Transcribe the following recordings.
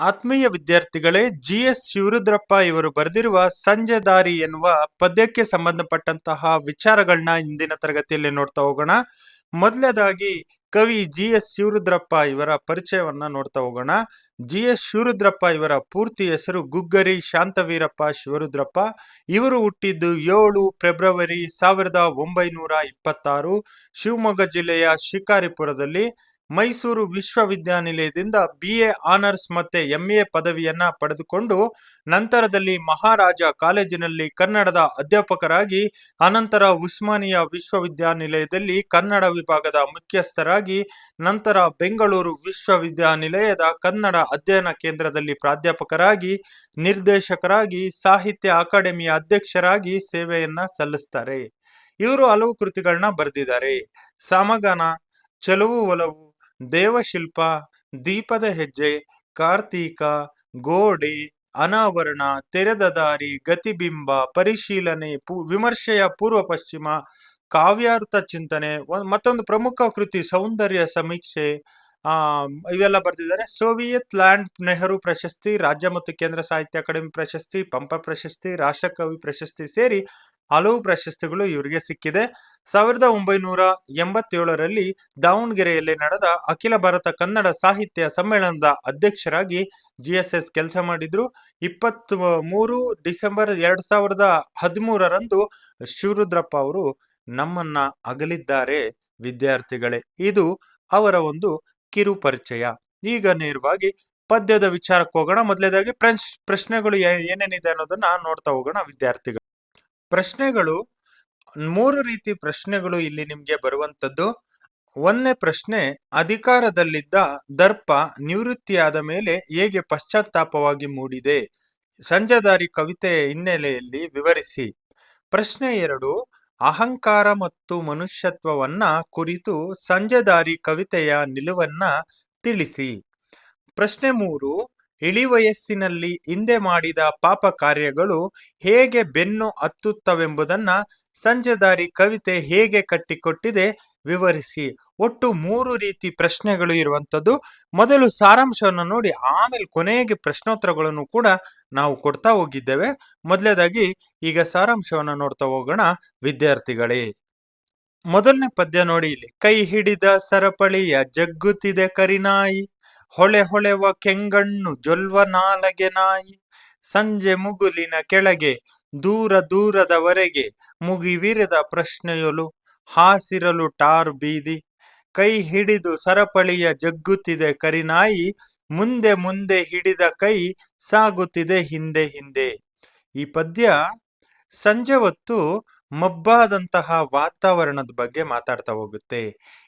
ಆತ್ಮೀಯ ವಿದ್ಯಾರ್ಥಿಗಳೇ, G S Shivarudrappa ಇವರು ಬರೆದಿರುವ ಸಂಜೆ ದಾರಿ ಎನ್ನುವ ಪದ್ಯಕ್ಕೆ ಸಂಬಂಧಪಟ್ಟಂತಹ ವಿಚಾರಗಳನ್ನ ಇಂದಿನ ತರಗತಿಯಲ್ಲಿ ನೋಡ್ತಾ ಹೋಗೋಣ. ಮೊದಲನೇದಾಗಿ ಕವಿ ಜಿ ಎಸ್ ಶಿವರುದ್ರಪ್ಪ ಇವರ ಪರಿಚಯವನ್ನ ನೋಡ್ತಾ ಹೋಗೋಣ. ಜಿ ಎಸ್ ಶಿವರುದ್ರಪ್ಪ ಇವರ ಪೂರ್ತಿ ಹೆಸರು ಗುಗ್ಗರಿ ಶಾಂತವೀರಪ್ಪ ಶಿವರುದ್ರಪ್ಪ. ಇವರು ಹುಟ್ಟಿದ್ದು ಏಳು ಫೆಬ್ರವರಿ ಸಾವಿರದ ಒಂಬೈನೂರ ಇಪ್ಪತ್ತಾರು ಶಿವಮೊಗ್ಗ ಜಿಲ್ಲೆಯ ಶಿಕಾರಿಪುರದಲ್ಲಿ. ಮೈಸೂರು ವಿಶ್ವವಿದ್ಯಾನಿಲಯದಿಂದ ಬಿ ಎ ಆನರ್ಸ್ ಮತ್ತೆ ಎಂ ಎ ಪದವಿಯನ್ನ ಪಡೆದುಕೊಂಡು ನಂತರದಲ್ಲಿ ಮಹಾರಾಜ ಕಾಲೇಜಿನಲ್ಲಿ ಕನ್ನಡದ ಅಧ್ಯಾಪಕರಾಗಿ, ಅನಂತರ ಉಸ್ಮಾನಿಯಾ ವಿಶ್ವವಿದ್ಯಾನಿಲಯದಲ್ಲಿ ಕನ್ನಡ ವಿಭಾಗದ ಮುಖ್ಯಸ್ಥರಾಗಿ, ನಂತರ ಬೆಂಗಳೂರು ವಿಶ್ವವಿದ್ಯಾನಿಲಯದ ಕನ್ನಡ ಅಧ್ಯಯನ ಕೇಂದ್ರದಲ್ಲಿ ಪ್ರಾಧ್ಯಾಪಕರಾಗಿ, ನಿರ್ದೇಶಕರಾಗಿ, ಸಾಹಿತ್ಯ ಅಕಾಡೆಮಿಯ ಅಧ್ಯಕ್ಷರಾಗಿ ಸೇವೆಯನ್ನ ಸಲ್ಲಿಸ್ತಾರೆ. ಇವರು ಹಲವು ಕೃತಿಗಳನ್ನ ಬರೆದಿದ್ದಾರೆ. ಸಮಗಾನ, ಚೆಲುವು ಒಲವು ದೇವಶಿಲ್ಪ, ದೀಪದ ಹೆಜ್ಜೆ, ಕಾರ್ತೀಕ, ಗೋಡೆ, ಅನಾವರಣ, ತೆರೆದ ದಾರಿ, ಗತಿಬಿಂಬ, ಪರಿಶೀಲನೆ, ಪು, ವಿಮರ್ಶೆಯ ಪೂರ್ವ ಪಶ್ಚಿಮ, ಕಾವ್ಯಾರ್ಥ ಚಿಂತನೆ ಮತ್ತೊಂದು ಪ್ರಮುಖ ಕೃತಿ ಸೌಂದರ್ಯ ಸಮೀಕ್ಷೆ, ಆ, ಇವೆಲ್ಲ ಬರ್ತಿದ್ದಾರೆ ಸೋವಿಯತ್ ಲ್ಯಾಂಡ್ ನೆಹರು ಪ್ರಶಸ್ತಿ, ರಾಜ್ಯ ಮತ್ತು ಕೇಂದ್ರ ಸಾಹಿತ್ಯ ಅಕಾಡೆಮಿ ಪ್ರಶಸ್ತಿ, ಪಂಪ ಪ್ರಶಸ್ತಿ, ರಾಷ್ಟ್ರಕವಿ ಪ್ರಶಸ್ತಿ ಸೇರಿ ಹಲವು ಪ್ರಶಸ್ತಿಗಳು ಇವರಿಗೆ ಸಿಕ್ಕಿದೆ. ಸಾವಿರದ ಒಂಬೈನೂರ ಎಂಬತ್ತೇಳರಲ್ಲಿ ದಾವಣಗೆರೆಯಲ್ಲಿ ನಡೆದ ಅಖಿಲ ಭಾರತ ಕನ್ನಡ ಸಾಹಿತ್ಯ ಸಮ್ಮೇಳನದ ಅಧ್ಯಕ್ಷರಾಗಿ ಜಿ ಎಸ್ ಎಸ್ ಕೆಲಸ ಮಾಡಿದ್ರು. ಇಪ್ಪತ್ತ್ ಮೂರು ಡಿಸೆಂಬರ್ ಎರಡ್ ಸಾವಿರದ ಹದಿಮೂರರಂದು ಶಿವರುದ್ರಪ್ಪ ಅವರು ನಮ್ಮನ್ನ ಅಗಲಿದ್ದಾರೆ ವಿದ್ಯಾರ್ಥಿಗಳೇ. ಇದು ಅವರ ಒಂದು ಕಿರು ಪರಿಚಯ. ಈಗ ನೇರವಾಗಿ ಪದ್ಯದ ವಿಚಾರಕ್ಕೆ ಹೋಗೋಣ. ಮೊದಲೇದಾಗಿ ಪ್ರಶ್, ಪ್ರಶ್ನೆಗಳು ಏನೇನಿದೆ ಅನ್ನೋದನ್ನ ನೋಡ್ತಾ ಹೋಗೋಣ ವಿದ್ಯಾರ್ಥಿಗಳು. ಪ್ರಶ್ನೆಗಳು, ಮೂರು ರೀತಿ ಪ್ರಶ್ನೆಗಳು ಇಲ್ಲಿ ನಿಮಗೆ ಬರುವಂತದ್ದು ಒಂದನೇ ಪ್ರಶ್ನೆ, ಅಧಿಕಾರದಲ್ಲಿದ್ದ ದರ್ಪ ನಿವೃತ್ತಿಯಾದ ಮೇಲೆ ಹೇಗೆ ಪಶ್ಚಾತ್ತಾಪವಾಗಿ ಮೂಡಿದೆ? ಸಂಜದಾರಿ ಕವಿತೆಯ ಹಿನ್ನೆಲೆಯಲ್ಲಿ ವಿವರಿಸಿ. ಪ್ರಶ್ನೆ ಎರಡು, ಅಹಂಕಾರ ಮತ್ತು ಮನುಷ್ಯತ್ವವನ್ನ ಕುರಿತು ಸಂಜೆದಾರಿ ಕವಿತೆಯ ನಿಲುವನ್ನ ತಿಳಿಸಿ. ಪ್ರಶ್ನೆ ಮೂರು ಇಳಿ ವಯಸ್ಸಿನಲ್ಲಿ ಹಿಂದೆ ಮಾಡಿದ ಪಾಪ ಕಾರ್ಯಗಳು ಹೇಗೆ ಬೆನ್ನು ಹತ್ತುತ್ತವೆಂಬುದನ್ನ ಸಂಜೆದಾರಿ ಕವಿತೆ ಹೇಗೆ ಕಟ್ಟಿಕೊಟ್ಟಿದೆ ವಿವರಿಸಿ. ಒಟ್ಟು ಮೂರು ರೀತಿ ಪ್ರಶ್ನೆಗಳು ಇರುವಂಥದ್ದು. ಮೊದಲು ಸಾರಾಂಶವನ್ನು ನೋಡಿ, ಆಮೇಲೆ ಕೊನೆಗೆ ಪ್ರಶ್ನೋತ್ತರಗಳನ್ನು ಕೂಡ ನಾವು ಕೊಡ್ತಾ ಹೋಗಿದ್ದೇವೆ. ಮೊದಲೇದಾಗಿ ಈಗ ಸಾರಾಂಶವನ್ನು ನೋಡ್ತಾ ಹೋಗೋಣ, ವಿದ್ಯಾರ್ಥಿಗಳೇ. ಮೊದಲನೇ ಪದ್ಯ ನೋಡಿ ಇಲ್ಲಿ, ಕೈ ಹಿಡಿದ ಸರಪಳಿಯ ಜಗ್ಗುತ್ತಿದೆ ಕರಿನಾಯಿ ಹೊಳೆ ಹೊಳೆವ ಕೆಂಗಣ್ಣು ಜೊಲ್ವ ನಾಲಗೆ ನಾಯಿ, ಸಂಜೆ ಮುಗುಲಿನ ಕೆಳಗೆ, ದೂರ ದೂರದವರೆಗೆ ಮುಗಿವಿರದ ಪ್ರಶ್ನೆಯೊಲು, ಹಾಸಿರಲು ಟಾರ್ ಬೀದಿ, ಕೈ ಹಿಡಿದು ಸರಪಳಿಯ ಜಗ್ಗುತ್ತಿದೆ ಕರಿನಾಯಿ, ಮುಂದೆ ಮುಂದೆ ಹಿಡಿದ ಕೈ ಸಾಗುತ್ತಿದೆ ಹಿಂದೆ ಹಿಂದೆ. ಈ ಪದ್ಯ ಸಂಜೆ ಹೊತ್ತು ಮಬ್ಬಾದಂತಹ ವಾತಾವರಣದ ಬಗ್ಗೆ ಮಾತಾಡ್ತಾ ಹೋಗುತ್ತೆ.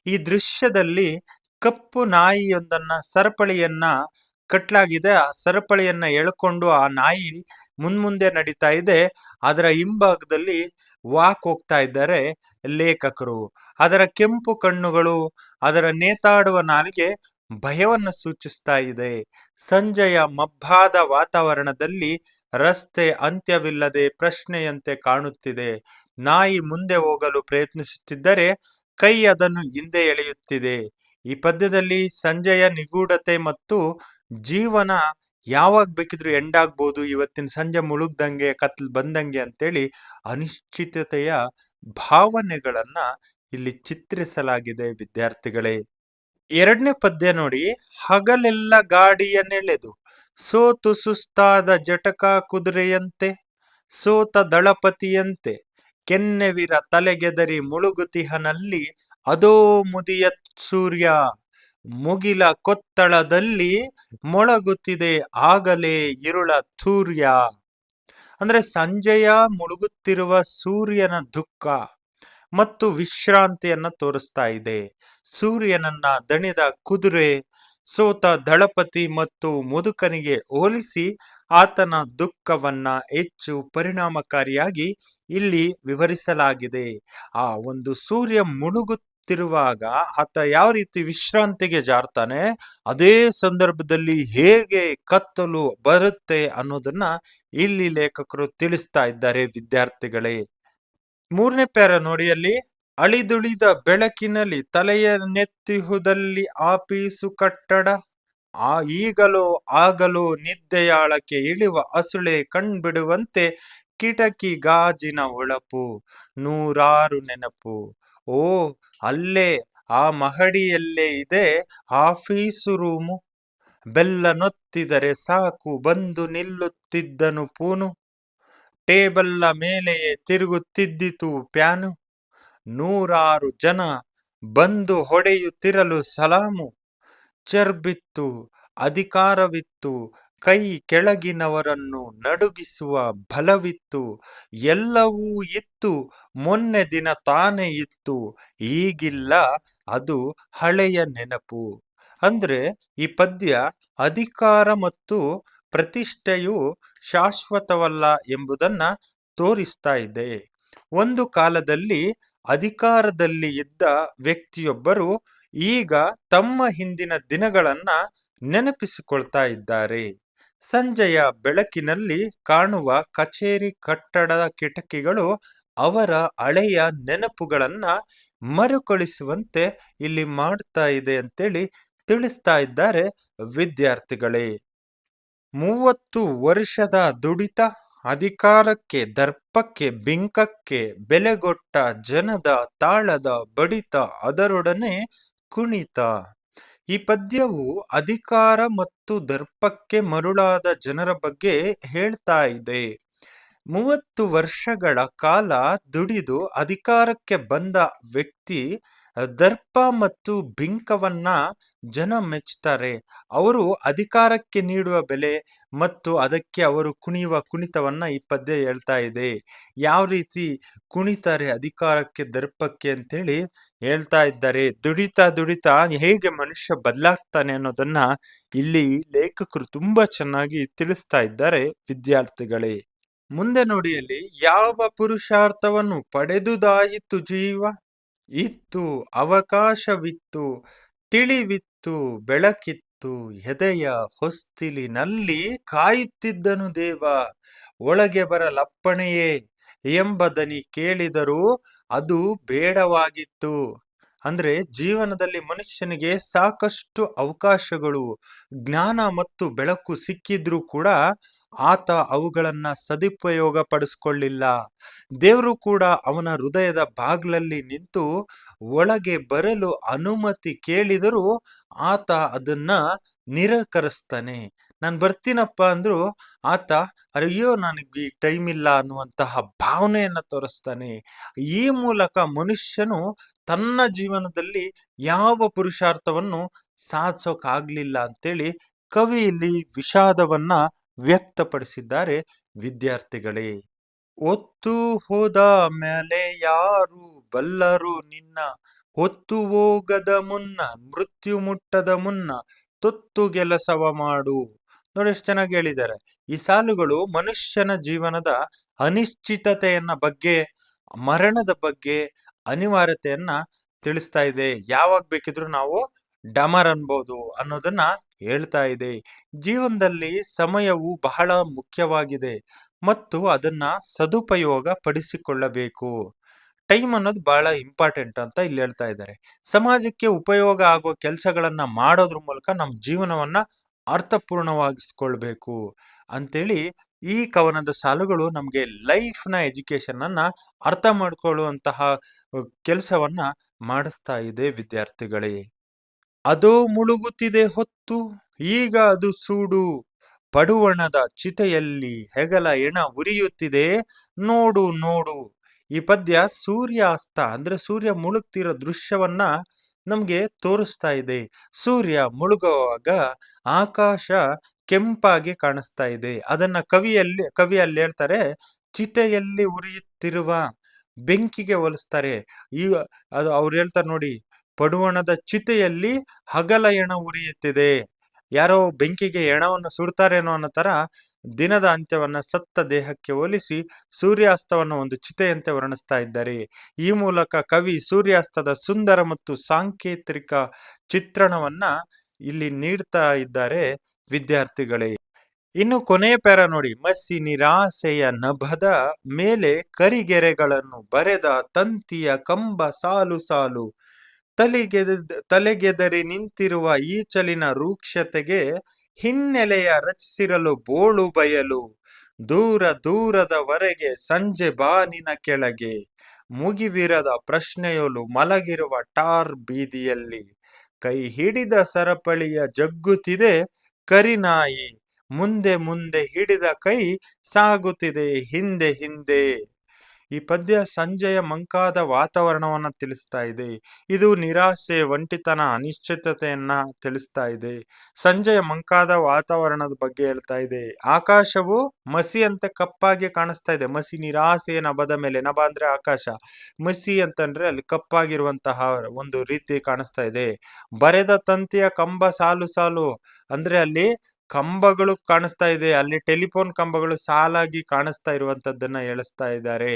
ಈ ದೃಶ್ಯದಲ್ಲಿ ಕಪ್ಪು ನಾಯಿಯೊಂದನ್ನ ಸರಪಳಿಯನ್ನ ಕಟ್ಲಾಗಿದೆ. ಆ ಸರಪಳಿಯನ್ನ ಎಳ್ಕೊಂಡು ಆ ನಾಯಿ ಮುನ್ಮುಂದೆ ನಡೀತಾ ಇದೆ. ಅದರ ಹಿಂಭಾಗದಲ್ಲಿ ವಾಕ್ ಹೋಗ್ತಾ ಇದ್ದಾರೆ ಲೇಖಕರು. ಅದರ ಕೆಂಪು ಕಣ್ಣುಗಳು ಅದರ ನೇತಾಡುವ ನಾಲಿಗೆ ಭಯವನ್ನು ಸೂಚಿಸ್ತಾ ಇದೆ. ಸಂಜೆಯ ಮಬ್ಬಾದ ವಾತಾವರಣದಲ್ಲಿ ರಸ್ತೆ ಅಂತ್ಯವಿಲ್ಲದೆ ಪ್ರಶ್ನೆಯಂತೆ ಕಾಣುತ್ತಿದೆ. ನಾಯಿ ಮುಂದೆ ಹೋಗಲು ಪ್ರಯತ್ನಿಸುತ್ತಿದ್ದರೆ ಕೈ ಅದನ್ನು ಹಿಂದೆ ಎಳೆಯುತ್ತಿದೆ. ಈ ಪದ್ಯದಲ್ಲಿ ಸಂಜೆಯ ನಿಗೂಢತೆ ಮತ್ತು ಜೀವನ ಯಾವಾಗ ಬೇಕಿದ್ರು ಎಂಡ್ ಆಗ್ಬೋದು, ಇವತ್ತಿನ ಸಂಜೆ ಮುಳುಗ್ದಂಗೆ, ಕತ್ಲ್ ಬಂದಂಗೆ ಅಂತೇಳಿ ಅನಿಶ್ಚಿತತೆಯ ಭಾವನೆಗಳನ್ನ ಇಲ್ಲಿ ಚಿತ್ರಿಸಲಾಗಿದೆ ವಿದ್ಯಾರ್ಥಿಗಳೇ. ಎರಡನೇ ಪದ್ಯ ನೋಡಿ, ಹಗಲೆಲ್ಲ ಗಾಡಿಯನ್ನೆಳೆದು ಸೋತು ಸುಸ್ತಾದ ಜಟಕ ಕುದುರೆಯಂತೆ, ಸೋತ ದಳಪತಿಯಂತೆ, ಕೆನ್ನೆವಿರ ತಲೆಗೆದರಿ ಮುಳುಗುತಿಹನಲ್ಲಿ ಅದೋ ಮುದಿಯ ಸೂರ್ಯ ಮುಗಿಲ ಕೊತ್ತಳದಲ್ಲಿ ಮೊಳಗುತ್ತಿದೆ, ಆಗಲೇ ಇರುಳ ಸೂರ್ಯ ಅಂದ್ರೆ ಸಂಜೆಯ ಮುಳುಗುತ್ತಿರುವ ಸೂರ್ಯನ ದುಃಖ ಮತ್ತು ವಿಶ್ರಾಂತಿಯನ್ನ ತೋರಿಸ್ತಾ ಇದೆ. ಸೂರ್ಯನನ್ನ ದಣಿದ ಕುದುರೆ, ಸೋತ ದಳಪತಿ ಮತ್ತು ಮುದುಕನಿಗೆ ಹೋಲಿಸಿ ಆತನ ದುಃಖವನ್ನ ಹೆಚ್ಚು ಪರಿಣಾಮಕಾರಿಯಾಗಿ ಇಲ್ಲಿ ವಿವರಿಸಲಾಗಿದೆ. ಆ ಒಂದು ಸೂರ್ಯ ಮುಳುಗುತ್ತಿರುವಾಗ ಆತ ಯಾವ ರೀತಿ ವಿಶ್ರಾಂತಿಗೆ ಜಾರ್ತಾನೆ, ಅದೇ ಸಂದರ್ಭದಲ್ಲಿ ಹೇಗೆ ಕತ್ತಲು ಬರುತ್ತೆ ಅನ್ನೋದನ್ನ ಇಲ್ಲಿ ಲೇಖಕರು ತಿಳಿಸ್ತಾ ಇದ್ದಾರೆ ವಿದ್ಯಾರ್ಥಿಗಳೇ. ಮೂರನೇ ಪ್ಯಾರ ನೋಡಿ ಅಲ್ಲಿ, ಅಳಿದುಳಿದ ಬೆಳಕಿನಲ್ಲಿ ತಲೆಯ ನೆತ್ತಿಹುದಲ್ಲಿ ಆಪೀಸು ಕಟ್ಟಡ, ಆ ಈಗಲೋ ಆಗಲೋ ನಿದ್ದೆಯಾಳಕ್ಕೆ ಇಳಿವ ಅಸುಳೆ ಕಣ್ಬಿಡುವಂತೆ ಕಿಟಕಿ ಗಾಜಿನ ಹೊಳಪು, ನೂರಾರು ನೆನಪು. ಓ, ಅಲ್ಲೇ, ಆ ಮಹಡಿಯಲ್ಲೇ ಇದೆ ಆಫೀಸು ರೂಮು. ಬೆಲ್ಲನೊತ್ತಿದರೆ ಸಾಕು, ಬಂದು ನಿಲ್ಲುತ್ತಿದ್ದನು ಪೂನು. ಟೇಬಲ್ಲ ಮೇಲೆಯೇ ತಿರುಗುತ್ತಿದ್ದಿತು ಪ್ಯಾನು. ನೂರಾರು ಜನ ಬಂದು ಹೊಡೆಯುತ್ತಿರಲು ಸಲಾಮು. ಚರ್ಬಿತ್ತು, ಅಧಿಕಾರವಿತ್ತು ಕೈ ಕೆಳಗಿನವರನ್ನು ನಡುಗಿಸುವ ಬಲವಿತ್ತು, ಎಲ್ಲವೂ ಇತ್ತು, ಮೊನ್ನೆ ದಿನ ತಾನೇ ಇತ್ತು, ಈಗಿಲ್ಲ, ಅದು ಹಳೆಯ ನೆನಪು. ಅಂದ್ರೆ ಈ ಪದ್ಯ ಅಧಿಕಾರ ಮತ್ತು ಪ್ರತಿಷ್ಠೆಯು ಶಾಶ್ವತವಲ್ಲ ಎಂಬುದನ್ನ ತೋರಿಸ್ತಾ ಇದೆ. ಒಂದು ಕಾಲದಲ್ಲಿ ಅಧಿಕಾರದಲ್ಲಿ ಇದ್ದ ವ್ಯಕ್ತಿಯೊಬ್ಬರು ಈಗ ತಮ್ಮ ಹಿಂದಿನ ದಿನಗಳನ್ನ ನೆನಪಿಸಿಕೊಳ್ತಾ ಇದ್ದಾರೆ. ಸಂಜೆಯ ಬೆಳಕಿನಲ್ಲಿ ಕಾಣುವ ಕಚೇರಿ ಕಟ್ಟಡದ ಕಿಟಕಿಗಳು ಅವರ ಹಳೆಯ ನೆನಪುಗಳನ್ನ ಮರುಕಳಿಸುವಂತೆ ಇಲ್ಲಿ ಮಾಡ್ತಾ ಇದೆ ಅಂತೇಳಿ ತಿಳಿಸ್ತಾ ಇದ್ದಾರೆ ವಿದ್ಯಾರ್ಥಿಗಳೇ. ಮೂವತ್ತು ವರ್ಷದ ದುಡಿತ, ಅಧಿಕಾರಕ್ಕೆ, ದರ್ಪಕ್ಕೆ, ಬಿಂಕಕ್ಕೆ ಬೆಲೆಗೊಟ್ಟ ಜನದ ತಾಳದ ಬಡಿತ ಅದರೊಡನೆ ಕುಣಿತ. ಈ ಪದ್ಯವು ಅಧಿಕಾರ ಮತ್ತು ದರ್ಪಕ್ಕೆ ಮರುಳಾದ ಜನರ ಬಗ್ಗೆ ಹೇಳ್ತಾ ಇದೆ. ಮೂವತ್ತು ವರ್ಷಗಳ ಕಾಲ ದುಡಿದು ಅಧಿಕಾರಕ್ಕೆ ಬಂದ ವ್ಯಕ್ತಿ ದರ್ಪ ಮತ್ತು ಬಿಂಕವನ್ನ ಜನ ಮೆಚ್ಚುತ್ತಾರೆ ಅವರು ಅಧಿಕಾರಕ್ಕೆ ನೀಡುವ ಬೆಲೆ ಮತ್ತು ಅದಕ್ಕೆ ಅವರು ಕುಣಿಯುವ ಕುಣಿತವನ್ನ ಈ ಪದ್ಯ ಹೇಳ್ತಾ ಇದೆ. ಯಾವ ರೀತಿ ಕುಣಿತಾರೆ ಅಧಿಕಾರಕ್ಕೆ ದರ್ಪಕ್ಕೆ ಅಂತೇಳಿ ಹೇಳ್ತಾ ಇದ್ದಾರೆ. ದುಡಿತಾ ದುಡಿತಾ ಹೇಗೆ ಮನುಷ್ಯ ಬದಲಾಗ್ತಾನೆ ಅನ್ನೋದನ್ನ ಇಲ್ಲಿ ಲೇಖಕರು ತುಂಬಾ ಚೆನ್ನಾಗಿ ತಿಳಿಸ್ತಾ ಇದ್ದಾರೆ ವಿದ್ಯಾರ್ಥಿಗಳೇ. ಮುಂದೆ ನೋಡಿಯಲ್ಲಿ, ಯಾವ ಪುರುಷಾರ್ಥವನ್ನು ಪಡೆದುದಾಯಿತು ಜೀವ? ಇತ್ತು, ಅವಕಾಶವಿತ್ತು, ತಿಳಿವಿತ್ತು, ಬೆಳಕಿತ್ತು, ಎದೆಯ ಹೊಸ್ತಿಲಿನಲ್ಲಿ ಕಾಯುತ್ತಿದ್ದನು ದೇವ. ಒಳಗೆ ಬರಲಪ್ಪಣೆಯೇ ಎಂಬ ದನಿ ಕೇಳಿದರೂ ಅದು ಬೇಡವಾಗಿತ್ತು. ಅಂದರೆ ಜೀವನದಲ್ಲಿ ಮನುಷ್ಯನಿಗೆ ಸಾಕಷ್ಟು ಅವಕಾಶಗಳು, ಜ್ಞಾನ ಮತ್ತು ಬೆಳಕು ಸಿಕ್ಕಿದ್ರೂ ಕೂಡ ಆತ ಅವುಗಳನ್ನ ಸದುಪಯೋಗ ಪಡಿಸ್ಕೊಳ್ಳಿಲ್ಲ. ದೇವರು ಕೂಡ ಅವನ ಹೃದಯದ ಬಾಗ್ಲಲ್ಲಿ ನಿಂತು ಒಳಗೆ ಬರಲು ಅನುಮತಿ ಕೇಳಿದರೂ ಆತ ಅದನ್ನ ನಿರಾಕರಿಸ್ತಾನೆ. ನಾನು ಬರ್ತೀನಪ್ಪ ಅಂದ್ರು, ಆತ, ಅಯ್ಯೋ, ನನಗೆ ಟೈಮ್ ಇಲ್ಲ ಅನ್ನುವಂತಹ ಭಾವನೆಯನ್ನ ತೋರಿಸ್ತಾನೆ. ಈ ಮೂಲಕ ಮನುಷ್ಯನು ತನ್ನ ಜೀವನದಲ್ಲಿ ಯಾವ ಪುರುಷಾರ್ಥವನ್ನು ಸಾಧಿಸೋಕಾಗ್ಲಿಲ್ಲ ಅಂತೇಳಿ ಕವಿ ಇಲ್ಲಿ ವಿಷಾದವನ್ನ ವ್ಯಕ್ತಪಡಿಸಿದ್ದಾರೆ ವಿದ್ಯಾರ್ಥಿಗಳೇ. ಒತ್ತು ಹೋದ ಮೇಲೆ ಯಾರು ಬಲ್ಲರು ನಿನ್ನ ಹೊತ್ತು ಹೋಗದ ಮುನ್ನ, ಮೃತ್ಯು ಮುಟ್ಟದ ಮುನ್ನ ತೊತ್ತು ಕೆಲಸವ ಮಾಡು. ನೋಡಿ ಎಷ್ಟು ಚೆನ್ನಾಗಿ ಹೇಳಿದ್ದಾರೆ. ಈ ಸಾಲುಗಳು ಮನುಷ್ಯನ ಜೀವನದ ಅನಿಶ್ಚಿತತೆಯನ್ನ ಬಗ್ಗೆ, ಮರಣದ ಬಗ್ಗೆ ಅನಿವಾರ್ಯತೆಯನ್ನ ತಿಳಿಸ್ತಾ ಇದೆ. ಯಾವಾಗ ಬೇಕಿದ್ರು ನಾವು ಡಮರ್ ಅನ್ಬೋದು ಅನ್ನೋದನ್ನ ಹೇಳ್ತಾ ಇದೆ. ಜೀವನದಲ್ಲಿ ಸಮಯವು ಬಹಳ ಮುಖ್ಯವಾಗಿದೆ ಮತ್ತು ಅದನ್ನ ಸದುಪಯೋಗ ಪಡಿಸಿಕೊಳ್ಳಬೇಕು. ಟೈಮ್ ಅನ್ನೋದು ಬಹಳ ಇಂಪಾರ್ಟೆಂಟ್ ಅಂತ ಇಲ್ಲಿ ಹೇಳ್ತಾ ಇದ್ದಾರೆ. ಸಮಾಜಕ್ಕೆ ಉಪಯೋಗ ಆಗೋ ಕೆಲಸಗಳನ್ನ ಮಾಡೋದ್ರ ಮೂಲಕ ನಮ್ಮ ಜೀವನವನ್ನ ಅರ್ಥಪೂರ್ಣವಾಗಿಸ್ಕೊಳ್ಬೇಕು ಅಂತೇಳಿ ಈ ಕವನದ ಸಾಲುಗಳು ನಮಗೆ ಲೈಫ್ನ ಎಜುಕೇಶನ್ ಅನ್ನ ಅರ್ಥ ಮಾಡ್ಕೊಳ್ಳುವಂತಹ ಕೆಲಸವನ್ನ ಮಾಡಿಸ್ತಾ ಇದೆ ವಿದ್ಯಾರ್ಥಿಗಳೇ. ಅದು ಮುಳುಗುತ್ತಿದೆ ಹೊತ್ತು, ಈಗ ಅದು ಸೂಡು. ಪಡುವಣದ ಚಿತೆಯಲ್ಲಿ ಹೆಗಲ ಎಣ ಉರಿಯುತ್ತಿದೆ, ನೋಡು ನೋಡು. ಈ ಪದ್ಯ ಸೂರ್ಯಾಸ್ತ ಅಂದ್ರೆ ಸೂರ್ಯ ಮುಳುಗ್ತಿರೋ ದೃಶ್ಯವನ್ನ ನಮಗೆ ತೋರಿಸ್ತಾ ಇದೆ. ಸೂರ್ಯ ಮುಳುಗುವಾಗ ಆಕಾಶ ಕೆಂಪಾಗಿ ಕಾಣಿಸ್ತಾ ಇದೆ. ಅದನ್ನ ಕವಿಯಲ್ಲಿ ಕವಿಯಲ್ಲಿ ಹೇಳ್ತಾರೆ, ಚಿತೆಯಲ್ಲಿ ಉರಿಯುತ್ತಿರುವ ಬೆಂಕಿಗೆ ಹೋಲಿಸ್ತಾರೆ. ಈ ಅದು ಅವ್ರು ಹೇಳ್ತಾರೆ ನೋಡಿ, ಪಡುವಣದ ಚಿತೆಯಲ್ಲಿ ಹಗಲಯಣ ಉರಿಯುತ್ತಿದೆ. ಯಾರೋ ಬೆಂಕಿಗೆ ಎಣವನ್ನು ಸುಡ್ತಾರೇನೋ ಅನ್ನೋ ತರ ದಿನದ ಅಂತ್ಯವನ್ನ ಸತ್ತ ದೇಹಕ್ಕೆ ಹೋಲಿಸಿ ಸೂರ್ಯಾಸ್ತವನ್ನು ಒಂದು ಚಿತೆಯಂತೆ ವರ್ಣಿಸ್ತಾ ಇದ್ದಾರೆ. ಈ ಮೂಲಕ ಕವಿ ಸೂರ್ಯಾಸ್ತದ ಸುಂದರ ಮತ್ತು ಸಾಂಕೇತಿಕ ಚಿತ್ರಣವನ್ನ ಇಲ್ಲಿ ನೀಡ್ತಾ ಇದ್ದಾರೆ ವಿದ್ಯಾರ್ಥಿಗಳೇ. ಇನ್ನು ಕೊನೆಯ ಪ್ಯಾರ ನೋಡಿ. ಮಸಿ ನಿರಾಸೆಯ ನಭದ ಮೇಲೆ ಕರಿಗೆರೆಗಳನ್ನು ಬರೆದ ತಂತಿಯ ಕಂಬ ಸಾಲು ಸಾಲು. ತಲೆಗೆದ, ತಲೆಗೆದರಿ ನಿಂತಿರುವ ಈಚಲಿನ ರೂಕ್ಷತೆಗೆ ಹಿನ್ನೆಲೆಯ ರಚಿಸಿರಲು ಬೋಳು ಬಯಲು. ದೂರ ದೂರದವರೆಗೆ ಸಂಜೆ ಬಾನಿನ ಕೆಳಗೆ ಮುಗಿವಿರದ ಪ್ರಶ್ನೆಯೊಲು ಮಲಗಿರುವ ಟಾರ್ ಬೀದಿಯಲ್ಲಿ. ಕೈ ಹಿಡಿದ ಸರಪಳಿಯ ಜಗ್ಗುತ್ತಿದೆ ಕರಿನಾಯಿ ಮುಂದೆ ಮುಂದೆ ಹಿಡಿದ ಕೈ ಸಾಗುತ್ತಿದೆ ಹಿಂದೆ ಹಿಂದೆ. ಈ ಪದ್ಯ ಸಂಜೆಯ ಮಂಕಾದ ವಾತಾವರಣವನ್ನು ತಿಳಿಸ್ತಾ ಇದೆ. ಇದು ನಿರಾಸೆ, ಒಂಟಿತನ, ಅನಿಶ್ಚಿತತೆಯನ್ನ ತಿಳಿಸ್ತಾ ಇದೆ. ಸಂಜೆಯ ಮಂಕಾದ ವಾತಾವರಣದ ಬಗ್ಗೆ ಹೇಳ್ತಾ ಇದೆ. ಆಕಾಶವು ಮಸಿ ಅಂತ ಕಪ್ಪಾಗಿ ಕಾಣಿಸ್ತಾ ಇದೆ. ಮಸಿ ನಿರಾಸೆ ನಭದ ಮೇಲೆ, ನಭ ಅಂದ್ರೆ ಆಕಾಶ. ಮಸಿ ಅಂತಂದ್ರೆ ಅಲ್ಲಿ ಕಪ್ಪಾಗಿರುವಂತಹ ಒಂದು ರೀತಿ ಕಾಣಿಸ್ತಾ ಇದೆ. ಬರೆದ ತಂತಿಯ ಕಂಬ ಸಾಲು ಸಾಲು ಅಂದ್ರೆ ಅಲ್ಲಿ ಕಂಬಗಳು ಕಾಣಿಸ್ತಾ ಇದೆ. ಅಲ್ಲಿ ಟೆಲಿಫೋನ್ ಕಂಬಗಳು ಸಾಲಾಗಿ ಕಾಣಿಸ್ತಾ ಇರುವಂತದ್ದನ್ನ ಹೇಳಿಸ್ತಾ ಇದ್ದಾರೆ.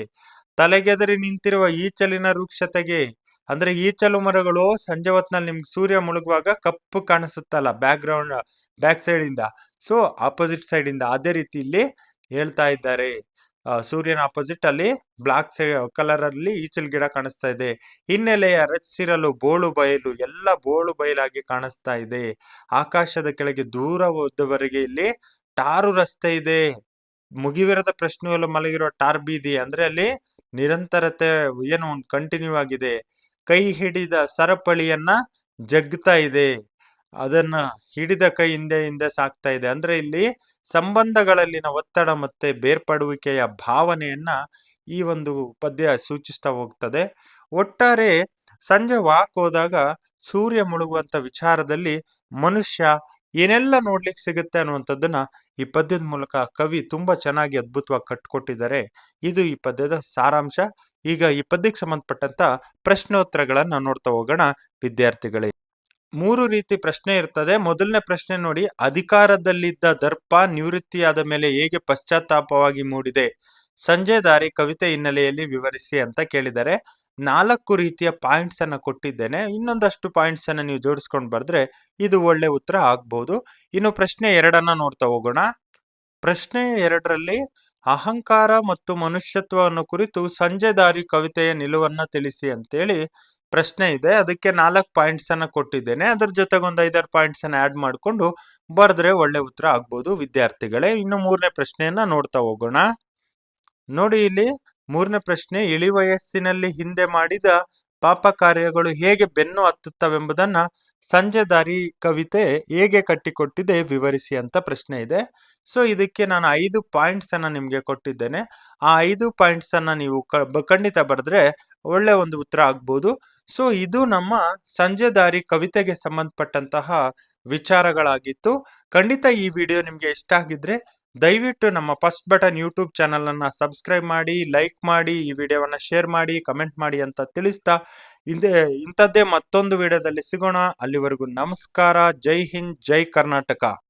ತಲೆಗೆದರಿ ನಿಂತಿರುವ ಈಚಲಿನ ವೃಕ್ಷತೆಗೆ, ಅಂದ್ರೆ ಈಚಲು ಮರಗಳು ಸಂಜೆ ಹೊತ್ನಲ್ಲಿ ನಿಮ್ಗೆ ಸೂರ್ಯ ಮುಳುಗುವಾಗ ಕಪ್ಪು ಕಾಣಿಸುತ್ತಲ್ಲ ಬ್ಯಾಕ್ ಗ್ರೌಂಡ್ ಬ್ಯಾಕ್ ಸೈಡ್ ಇಂದ. ಸೊ ಆಪೋಸಿಟ್ ಸೈಡ್ ಇಂದ. ಅದೇ ರೀತಿ ಇಲ್ಲಿ ಹೇಳ್ತಾ ಇದ್ದಾರೆ. ಸೂರ್ಯನ ಅಪೋಸಿಟ್ ಅಲ್ಲಿ ಬ್ಲಾಕ್ ಕಲರ್ ಅಲ್ಲಿ ಈಚಲ್ ಗಿಡ ಕಾಣಿಸ್ತಾ ಇದೆ. ಹಿನ್ನೆಲೆಯ ರಚಿಸಿರಲು ಬೋಳು ಬಯಲು ಎಲ್ಲ ಬೋಳು ಬಯಲಾಗಿ ಕಾಣಿಸ್ತಾ ಇದೆ. ಆಕಾಶದ ಕೆಳಗೆ ದೂರ ಹೋದವರೆಗೆ ಇಲ್ಲಿ ಟಾರು ರಸ್ತೆ ಇದೆ. ಮುಗಿವಿರದ ಪ್ರಶ್ನೆಯಲ್ಲೂ ಮಲಗಿರುವ ಟಾರ್ ಬೀದಿ ಅಂದ್ರೆ ಅಲ್ಲಿ ನಿರಂತರತೆ ಏನು ಕಂಟಿನ್ಯೂ ಆಗಿದೆ. ಕೈ ಹಿಡಿದ ಸರಪಳಿಯನ್ನ ಜಗ್ತಾ ಇದೆ. ಅದನ್ನ ಹಿಡಿದ ಕೈ ಹಿಂದೆ ಹಿಂದೆ ಸಾಕ್ತಾ ಇದೆ. ಅಂದ್ರೆ ಇಲ್ಲಿ ಸಂಬಂಧಗಳಲ್ಲಿನ ಒತ್ತಡ ಮತ್ತೆ ಬೇರ್ಪಡುವಿಕೆಯ ಭಾವನೆಯನ್ನ ಈ ಒಂದು ಪದ್ಯ ಸೂಚಿಸ್ತಾ ಹೋಗ್ತದೆ. ಒಟ್ಟಾರೆ ಸಂಜೆ ವಾಕ್ ಹೋದಾಗ ಸೂರ್ಯ ಮುಳುಗುವಂತ ವಿಚಾರದಲ್ಲಿ ಮನುಷ್ಯ ಏನೆಲ್ಲ ನೋಡ್ಲಿಕ್ಕೆ ಸಿಗುತ್ತೆ ಅನ್ನುವಂಥದ್ದನ್ನ ಈ ಪದ್ಯದ ಮೂಲಕ ಕವಿ ತುಂಬಾ ಚೆನ್ನಾಗಿ ಅದ್ಭುತವಾಗಿ ಕಟ್ಕೊಟ್ಟಿದ್ದಾರೆ. ಇದು ಈ ಪದ್ಯದ ಸಾರಾಂಶ. ಈಗ ಈ ಪದ್ಯಕ್ಕೆ ಸಂಬಂಧಪಟ್ಟಂತ ಪ್ರಶ್ನೋತ್ತರಗಳನ್ನ ನೋಡ್ತಾ ಹೋಗೋಣ. ವಿದ್ಯಾರ್ಥಿಗಳೇ. ಮೂರು ರೀತಿ ಪ್ರಶ್ನೆ ಇರ್ತದೆ. ಮೊದಲನೇ ಪ್ರಶ್ನೆ ನೋಡಿ, ಅಧಿಕಾರದಲ್ಲಿದ್ದ ದರ್ಪ ನಿವೃತ್ತಿಯಾದ ಮೇಲೆ ಹೇಗೆ ಪಶ್ಚಾತ್ತಾಪವಾಗಿ ಮೂಡಿದೆ? ಸಂಜೆ ದಾರಿ ಕವಿತೆ ಹಿನ್ನೆಲೆಯಲ್ಲಿ ವಿವರಿಸಿ ಅಂತ ಕೇಳಿದ್ದಾರೆ ನಾಲ್ಕು ರೀತಿಯ ಪಾಯಿಂಟ್ಸ್ ಅನ್ನ ಕೊಟ್ಟಿದ್ದೇನೆ. ಇನ್ನೊಂದಷ್ಟು ಪಾಯಿಂಟ್ಸ್ ಅನ್ನ ನೀವು ಜೋಡಿಸ್ಕೊಂಡು ಬರೆದ್ರೆ ಇದು ಒಳ್ಳೆ ಉತ್ತರ ಆಗ್ಬಹುದು ಇನ್ನು ಪ್ರಶ್ನೆ ಎರಡನ್ನ ನೋಡ್ತಾ ಹೋಗೋಣ. ಪ್ರಶ್ನೆ ಎರಡರಲ್ಲಿ, ಅಹಂಕಾರ ಮತ್ತು ಮನುಷ್ಯತ್ವವನ್ನು ಕುರಿತು ಸಂಜೆ ದಾರಿ ಕವಿತೆಯ ನಿಲುವನ್ನ ತಿಳಿಸಿ ಅಂತೇಳಿ ಪ್ರಶ್ನೆ ಇದೆ. ಅದಕ್ಕೆ ನಾಲ್ಕು ಪಾಯಿಂಟ್ಸ್ ಅನ್ನ ಕೊಟ್ಟಿದ್ದೇನೆ. ಅದ್ರ ಜೊತೆಗೆ ಒಂದು ಐದಾರು ಪಾಯಿಂಟ್ಸ್ ಅನ್ನ ಆಡ್ ಮಾಡಿಕೊಂಡು ಬರೆದ್ರೆ ಒಳ್ಳೆ ಉತ್ತರ ಆಗ್ಬೋದು ವಿದ್ಯಾರ್ಥಿಗಳೇ. ಇನ್ನು ಮೂರನೇ ಪ್ರಶ್ನೆಯನ್ನ ನೋಡ್ತಾ ಹೋಗೋಣ. ನೋಡಿ ಇಲ್ಲಿ ಮೂರನೇ ಪ್ರಶ್ನೆ, ಇಳಿ ವಯಸ್ಸಿನಲ್ಲಿ ಹಿಂದೆ ಮಾಡಿದ ಪಾಪ ಕಾರ್ಯಗಳು ಹೇಗೆ ಬೆನ್ನು ಹತ್ತುತ್ತವೆಂಬುದನ್ನ ಸಂಜೆ ದಾರಿ ಕವಿತೆ ಹೇಗೆ ಕಟ್ಟಿಕೊಟ್ಟಿದೆ ವಿವರಿಸಿ ಅಂತ ಪ್ರಶ್ನೆ ಇದೆ. ಸೊ ಇದಕ್ಕೆ ನಾನು ಐದು ಪಾಯಿಂಟ್ಸ್ ಅನ್ನ ನಿಮ್ಗೆ ಕೊಟ್ಟಿದ್ದೇನೆ. ಆ ಐದು ಪಾಯಿಂಟ್ಸ್ ಅನ್ನ ನೀವು ಖಂಡಿತ ಬರೆದ್ರೆ ಒಳ್ಳೆ ಒಂದು ಉತ್ತರ ಆಗ್ಬೋದು. ಸೊ ಇದು ನಮ್ಮ ಸಂಜೆ ದಾರಿ ಕವಿತೆಗೆ ಸಂಬಂಧಪಟ್ಟಂತಹ ವಿಚಾರಗಳಾಗಿತ್ತು. ಖಂಡಿತ ಈ ವಿಡಿಯೋ ನಿಮ್ಗೆ ಇಷ್ಟ ಆಗಿದ್ರೆ ದಯವಿಟ್ಟು ನಮ್ಮ ಫಸ್ಟ್ ಬಟನ್ ಯೂಟ್ಯೂಬ್ ಚಾನಲ್ ಅನ್ನ ಸಬ್ಸ್ಕ್ರೈಬ್ ಮಾಡಿ, ಲೈಕ್ ಮಾಡಿ, ಈ ವಿಡಿಯೋವನ್ನ ಶೇರ್ ಮಾಡಿ, ಕಮೆಂಟ್ ಮಾಡಿ ಅಂತ ತಿಳಿಸ್ತಾ ಹಿಂದೆ ಇಂಥದ್ದೇ ಮತ್ತೊಂದು ವಿಡಿಯೋದಲ್ಲಿ ಸಿಗೋಣ. ಅಲ್ಲಿವರೆಗೂ ನಮಸ್ಕಾರ. ಜೈ ಹಿಂದ್, ಜೈ ಕರ್ನಾಟಕ.